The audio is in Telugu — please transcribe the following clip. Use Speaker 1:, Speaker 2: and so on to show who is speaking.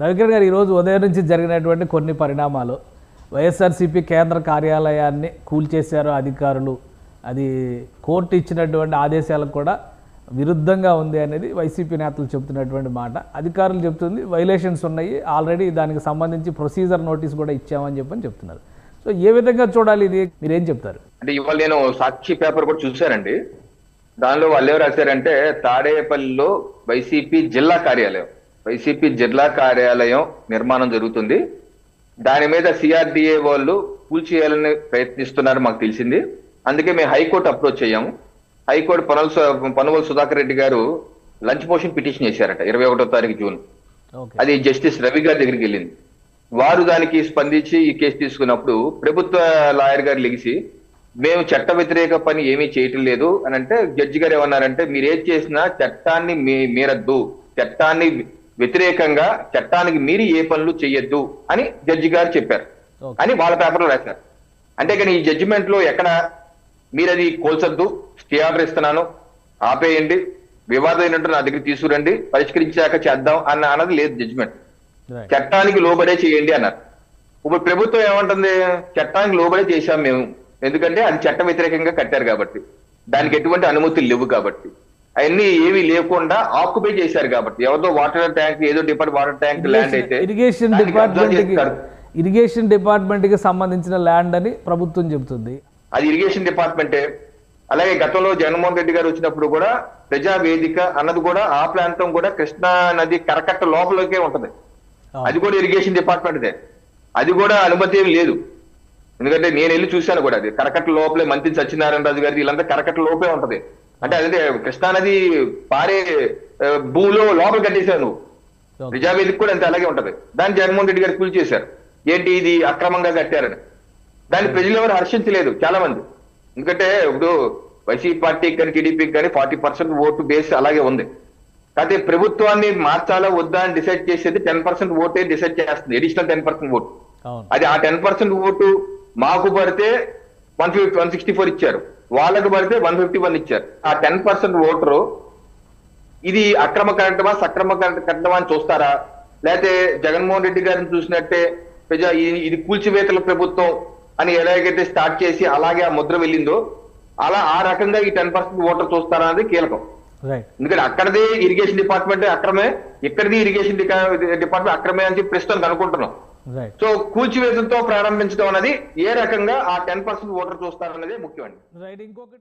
Speaker 1: రవికిరణ్ గారు ఈరోజు ఉదయం నుంచి జరిగినటువంటి కొన్ని పరిణామాలు. వైఎస్ఆర్సీపీ కేంద్ర కార్యాలయాన్ని కూల్చేశారు అధికారులు. అది కోర్టు ఇచ్చినటువంటి ఆదేశాలకు కూడా విరుద్ధంగా ఉంది అనేది వైసీపీ నేతలు చెబుతున్నటువంటి మాట. అధికారులు చెప్తుంది వైలేషన్స్ ఉన్నాయి. ఆల్రెడీ దానికి సంబంధించి ప్రొసీజర్ నోటీస్ కూడా ఇచ్చామని చెప్పని చెప్తున్నారు. సో ఏ విధంగా చూడాలి ఇది? మీరేం చెప్తారు?
Speaker 2: అంటే ఇవాళ నేను సాక్షి పేపర్ కూడా చూశానండి. దానిలో వాళ్ళు ఎవరు రాశారంటే తాడేపల్లిలో వైసీపీ జిల్లా కార్యాలయం. వైసీపీ జిల్లా కార్యాలయం నిర్మాణం జరుగుతుంది. దాని మీద సిఆర్డిఏ వాళ్ళు కూల్చేయాలని ప్రయత్నిస్తున్నారు మాకు తెలిసింది. అందుకే మేము హైకోర్టు అప్రోచ్ అయ్యాము. హైకోర్టు పనుల పనువల్ సుధాకర్ రెడ్డి గారు లంచ్ మోషన్ పిటిషన్ చేశారట ఇరవై ఒకటో తారీఖు జూన్. అది జస్టిస్ రవి గారి దగ్గరికి వెళ్ళింది. వారు దానికి స్పందించి ఈ కేసు తీసుకున్నప్పుడు ప్రభుత్వ లాయర్ గారు లెగిసి మేము చట్ట వ్యతిరేక పని ఏమీ చేయటం లేదు అని అంటే జడ్జి గారు ఏమన్నారంటే మీరు ఏది చేసినా చట్టాన్ని మీ- మీరద్దు. చట్టాన్ని వ్యతిరేకంగా చట్టానికి మీరి ఏ పనులు చేయొద్దు అని జడ్జి గారు చెప్పారు. అని వాళ్ళ పేపర్లో రాశారు. అంటే కానీ ఈ జడ్జిమెంట్లో ఎక్కడ మీరు అది కోల్చొద్దు స్టే ఆర్డర్ ఇస్తున్నాను ఆపేయండి వివాదం ఏంటంటే నా దగ్గర తీసుకురండి పరిష్కరించాక చేద్దాం అన్న అన్నది లేదు జడ్జిమెంట్. చట్టానికి లోబడే చేయండి అన్నారు. ఇప్పుడు ప్రభుత్వం ఏమంటుంది? చట్టానికి లోబడే చేశాం మేము. ఎందుకంటే అది చట్ట వ్యతిరేకంగా కట్టారు కాబట్టి. దానికి ఎటువంటి అనుమతులు లేవు కాబట్టి. అవన్నీ ఏమీ లేకుండా ఆక్యుపై చేశారు కాబట్టి. ఎవరిదో వాటర్ ట్యాంక్ ఏదో డిపార్ట్ వాటర్ ట్యాంక్ ల్యాండ్ అయితే
Speaker 1: ఇరిగేషన్
Speaker 2: చేస్తారు.
Speaker 1: ఇరిగేషన్ డిపార్ట్మెంట్కి సంబంధించిన ల్యాండ్ అని ప్రభుత్వం చెబుతుంది.
Speaker 2: అది ఇరిగేషన్ డిపార్ట్మెంటే అలాగే గతంలో జగన్మోహన్ రెడ్డి గారు వచ్చినప్పుడు కూడా ప్రజా వేదిక అన్నది కూడా ఆ ప్రాంతం కూడా కృష్ణా నది కరకట్ట లోపలికే ఉంటది. అది కూడా ఇరిగేషన్ డిపార్ట్మెంట్దే అది కూడా అనుమతి ఏమి లేదు. ఎందుకంటే నేను వెళ్ళి చూశాను కూడా అది. కరకట్ట లోపలే మంత్రి సత్యనారాయణ రాజు గారి వీళ్ళంతా కరకట్ట లోపలే ఉంటది. అంటే అదే కృష్ణా నది పారే భూమిలో లోపల కట్టేశావు నువ్వు. ప్రజావేదిక కూడా అంతే అలాగే ఉంటది. దాన్ని జగన్మోహన్ రెడ్డి గారు కూల్ చేశారు. ఏంటి ఇది అక్రమంగా కట్టారని. దాన్ని ప్రజలు ఎవరు హర్షించలేదు చాలా మంది ఎందుకంటే ఇప్పుడు వైసీపీ పార్టీకి కానీ టీడీపీకి కానీ ఫార్టీ పర్సెంట్ ఓటు బేస్ అలాగే ఉంది. కాకపోతే ప్రభుత్వాన్ని మార్చాలా వద్దా అని డిసైడ్ చేసేది టెన్ పర్సెంట్ ఓటే డిసైడ్ చేస్తుంది. Additional ten percent vote. అది ఆ టెన్ పర్సెంట్ ఓటు మాకు పడితే one fifty one sixty four ఇచ్చారు. వాళ్ళకు పడితే వన్ ఫిఫ్టీ వన్ ఇచ్చారు. ఆ టెన్ పర్సెంట్ ఓటరు ఇది అక్రమ కట్టడమా సక్రమ కట్టడమా అని చూస్తారా? లేకపోతే జగన్మోహన్ రెడ్డి గారిని చూసినట్టే ప్రజా ఇది- కూల్చివేతల ప్రభుత్వం అని ఎలాగైతే స్టార్ట్ చేసి అలాగే ఆ ముద్ర వెళ్ళిందో అలా ఆ రకంగా ఈ టెన్ పర్సెంట్ ఓటర్ చూస్తారా అనేది కీలకం. ఎందుకంటే అక్కడదే ఇరిగేషన్ డిపార్ట్మెంట్ అక్రమే ఇక్కడది ఇరిగేషన్ డిపార్ట్మెంట్ అక్రమే అని చెప్పి ప్రస్తుతం అనుకుంటున్నాం. సో కూల్చివేతలతో ప్రారంభించడం అనేది ఏ రకంగా ఆ టెన్ పర్సెంట్ ఓటర్ చూస్తారన్నదే ముఖ్యమండి.
Speaker 1: రైట్ ఇంకొకటి